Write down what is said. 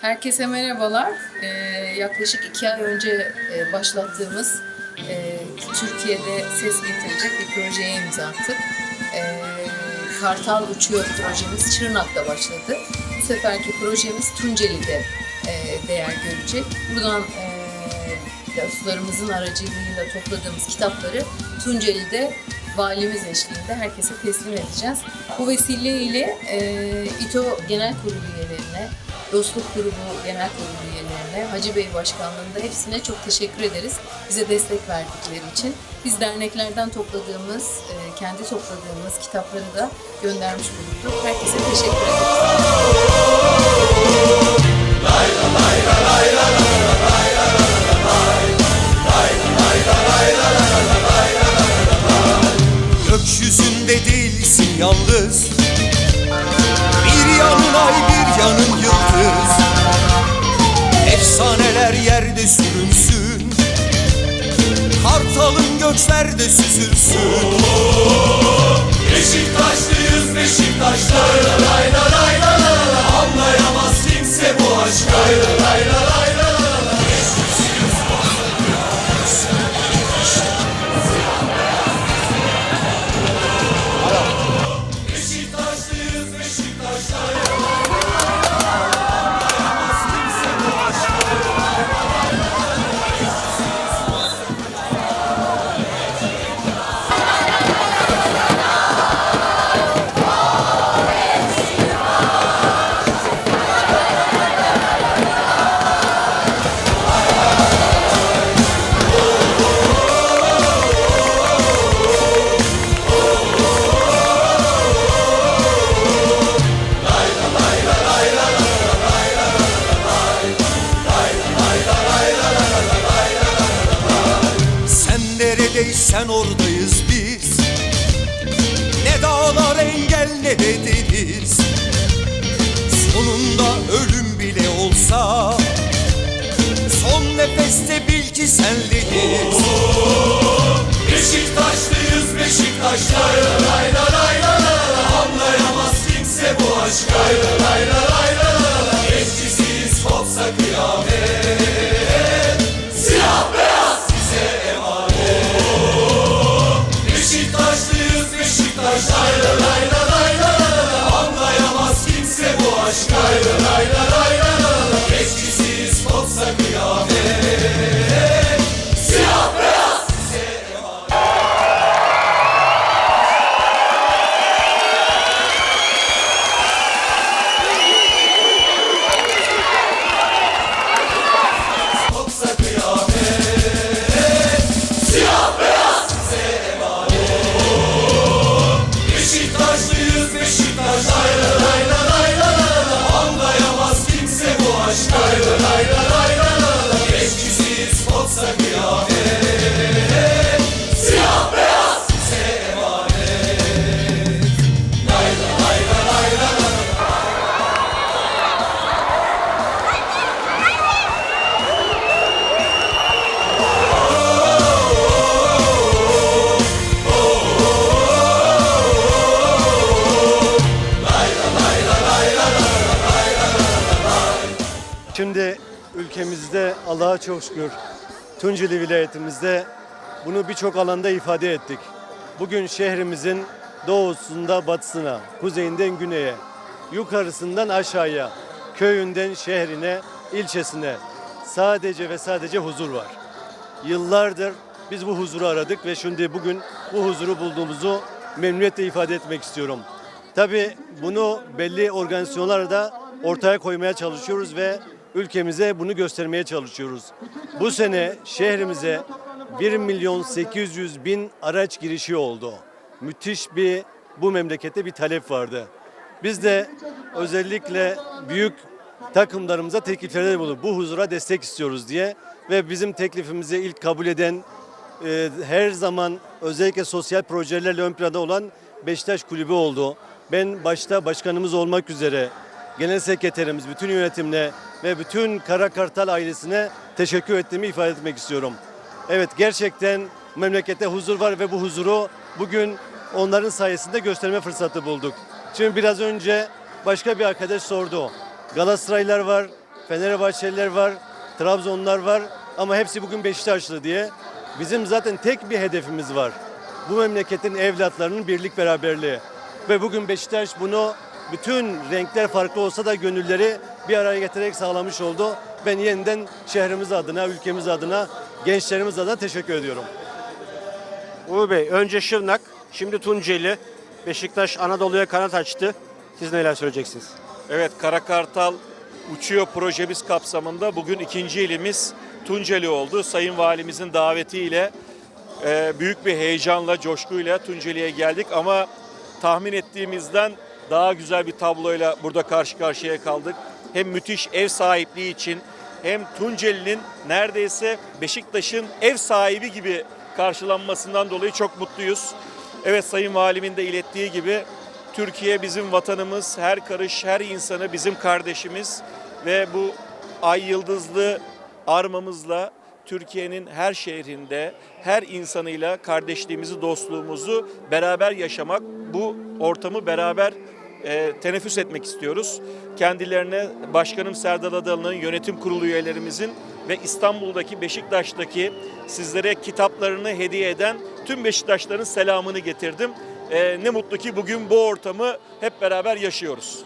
Herkese merhabalar. Ee, yaklaşık iki ay önce e, başlattığımız e, Türkiye'de ses getirecek bir projeye imza attık. Ee, Kartal Uçuyor projemiz Çırnak'ta başladı. Bu seferki projemiz Tunceli'de e, değer görecek. Buradan e, dostlarımızın aracılığıyla topladığımız kitapları Tunceli'de valimiz eşliğinde herkese teslim edeceğiz. Bu vesileyle e, İTO Genel Kurulu üyelerine, Dostluk Grubu Genel Kurulu üyelerine, Hacı Bey Başkanlığı'nda hepsine çok teşekkür ederiz. Bize destek verdikleri için. Biz derneklerden topladığımız, e, kendi topladığımız kitapları da göndermiş bulunduk. Herkese teşekkür ederiz. Değilsin yalnız Bir sürünsün Kartalın göçlerde süzülsün. Beşiktaşlıyız Beşiktaşlar. Lay la lay la la la Anlayamaz kimse bu aşkı neredeysen oradayız biz. Ne dağlar engel ne de deniz. Sonunda ölüm bile olsa Son nefeste bil ki senleyiz Beşiktaşlıyız Beşiktaşlar lay la lay la la la Anlayamaz kimse bu aşkı lay la lay la la Eşkisiyiz kopsa kıyamet kimse bu aşkı lay la lay ülkemizde Allah'a çok şükür Tunceli vilayetimizde bunu birçok alanda ifade ettik. Bugün şehrimizin doğusunda batısına, kuzeyinden güneye, yukarısından aşağıya, köyünden şehrine, ilçesine sadece ve sadece huzur var. Yıllardır biz bu huzuru aradık ve şimdi bugün bu huzuru bulduğumuzu memnuniyetle ifade etmek istiyorum. Tabii bunu belli organizasyonlarda ortaya koymaya çalışıyoruz ve ülkemize bunu göstermeye çalışıyoruz. Bu sene şehrimize 1 milyon 800 bin araç girişi oldu. Müthiş bir bu memlekette bir talep vardı. Biz de özellikle büyük takımlarımıza tekliflerde bulunduk. Bu huzura destek istiyoruz diye ve bizim teklifimizi ilk kabul eden e, her zaman özellikle sosyal projelerle ön planda olan Beşiktaş Kulübü oldu. Ben başta başkanımız olmak üzere genel sekreterimiz, bütün yönetimle ve bütün Kara Kartal ailesine teşekkür ettiğimi ifade etmek istiyorum. Evet gerçekten memlekette huzur var ve bu huzuru bugün onların sayesinde gösterme fırsatı bulduk. Şimdi biraz önce başka bir arkadaş sordu. Galatasaraylılar var, Fenerbahçeliler var, Trabzonlar var ama hepsi bugün Beşiktaşlı diye. Bizim zaten tek bir hedefimiz var. Bu memleketin evlatlarının birlik beraberliği. Ve bugün Beşiktaş bunu bütün renkler farklı olsa da gönülleri bir araya getirerek sağlamış oldu. Ben yeniden şehrimiz adına, ülkemiz adına, gençlerimiz adına teşekkür ediyorum. Uğur Bey önce Şırnak, şimdi Tunceli. Beşiktaş Anadolu'ya kanat açtı. Siz neler söyleyeceksiniz? Evet Kara Kartal Uçuyor projemiz kapsamında bugün ikinci ilimiz Tunceli oldu. Sayın Valimizin davetiyle e, büyük bir heyecanla, coşkuyla Tunceli'ye geldik ama tahmin ettiğimizden daha güzel bir tabloyla burada karşı karşıya kaldık. Hem müthiş ev sahipliği için hem Tunceli'nin neredeyse Beşiktaş'ın ev sahibi gibi karşılanmasından dolayı çok mutluyuz. Evet Sayın Valimin de ilettiği gibi Türkiye bizim vatanımız, her karış, her insanı bizim kardeşimiz ve bu ay yıldızlı armamızla Türkiye'nin her şehrinde, her insanıyla kardeşliğimizi, dostluğumuzu beraber yaşamak, bu ortamı beraber e, teneffüs etmek istiyoruz. Kendilerine Başkanım Serdar Adalı'nın, yönetim kurulu üyelerimizin ve İstanbul'daki Beşiktaş'taki sizlere kitaplarını hediye eden tüm Beşiktaşların selamını getirdim. E, ne mutlu ki bugün bu ortamı hep beraber yaşıyoruz.